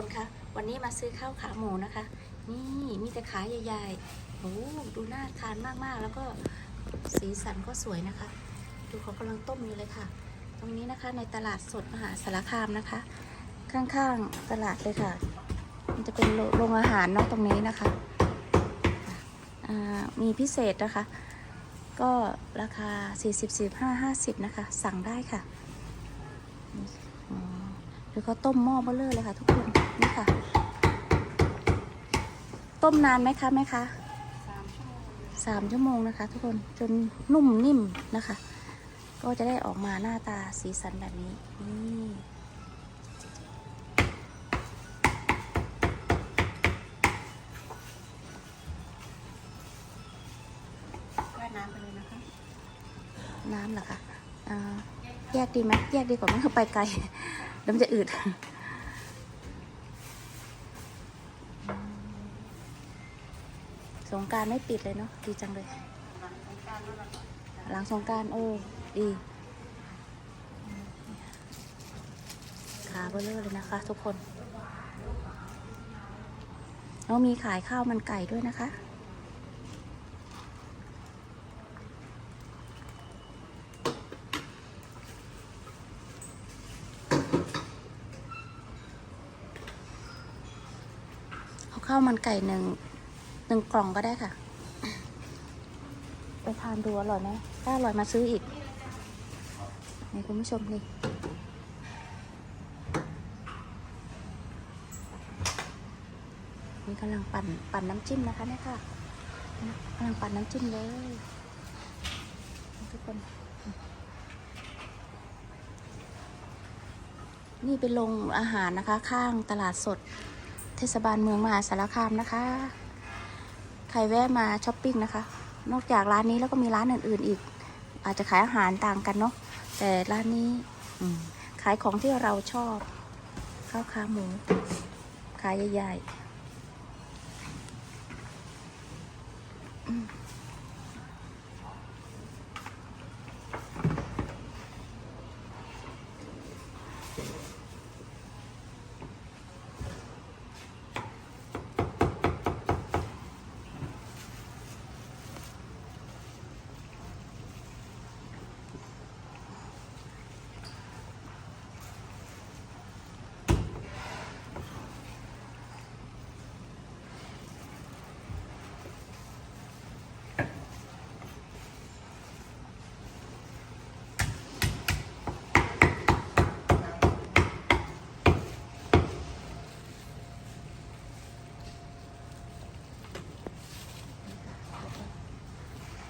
คนคะวันนี้มาซื้อข้าวขาหมูนะคะ นี่มีแต่ขาใหญ่ๆโอ้ดูน่าทานมากๆ แล้วก็สีสันก็สวยนะคะ ดูเขากำลังต้มอยู่เลยค่ะ ตรงนี้นะคะในตลาดสดมหาสารคามนะคะ ข้างๆตลาดเลยค่ะ มันจะเป็นโรงอาหารเนาะตรงนี้นะคะมีพิเศษนะคะ ก็ราคา 40 45 50 นะคะ สั่งได้ค่ะ หรือเขาต้มหม้อเบลเลอร์เลยค่ะ ทุกคนนี่ค่ะ ต้มนานไหมคะแม่คะสามชั่วโมงนะคะ ทุกคนจนนุ่มนิ่มนะคะ ก็จะได้ออกมาหน้าตาสีสันแบบนี้นี่ว่ายน้ำไปเลยนะคะ น้ำเหรอคะอ่าแยกดีไหมแยกดีกว่าไหมเขาไปไกล แล้วมันจะอืด สงการไม่ปิดเลยเนาะดีจังเลย หลังสงการโอ้ดี ขาเบลเลอร์เลยนะคะ ทุกคนแล้วมีขายข้าวมันไก่ด้วยนะคะ ข้าวมันไก่หนึ่งหนึ่งกล่องก็ได้ค่ะ ไปทานดูอร่อยไหมถ้าอร่อยมาซื้ออีกนี่คุณผู้ชมนี่นี่กำลังปั่นปั่นน้ำจิ้มนะคะเนี่ยค่ะกำลังปั่นน้ำจิ้มเลยทุกคน นี่เป็นโรงอาหารนะคะ ข้างตลาดสด เทศบาลเมืองมหาสารคามนะคะ ใครแวะมาช้อปปิ้งนะคะ นอกจากร้านนี้แล้วก็มีร้านอื่น ๆ อีก อาจจะขายอาหารต่างกันเนาะ แต่ร้านนี้ขายของที่เราชอบ ข้าวขาหมู ขายใหญ่ๆอืม อุ้ย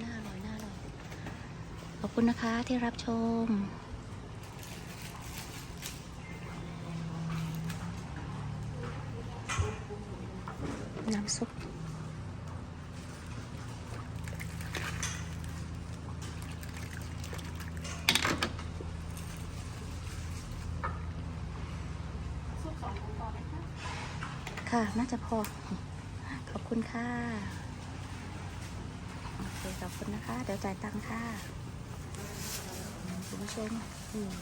น่าอร่อยน่าอร่อย ขอบคุณนะคะที่รับชม น้ำซุปซุปสองถุงต่อไหมคะค่ะ น่าจะพอ ขอบคุณค่ะโอ เคขอบคุณนะคะ เดี๋ยวจ่ายตังค่ะคุณผู้ชมอืม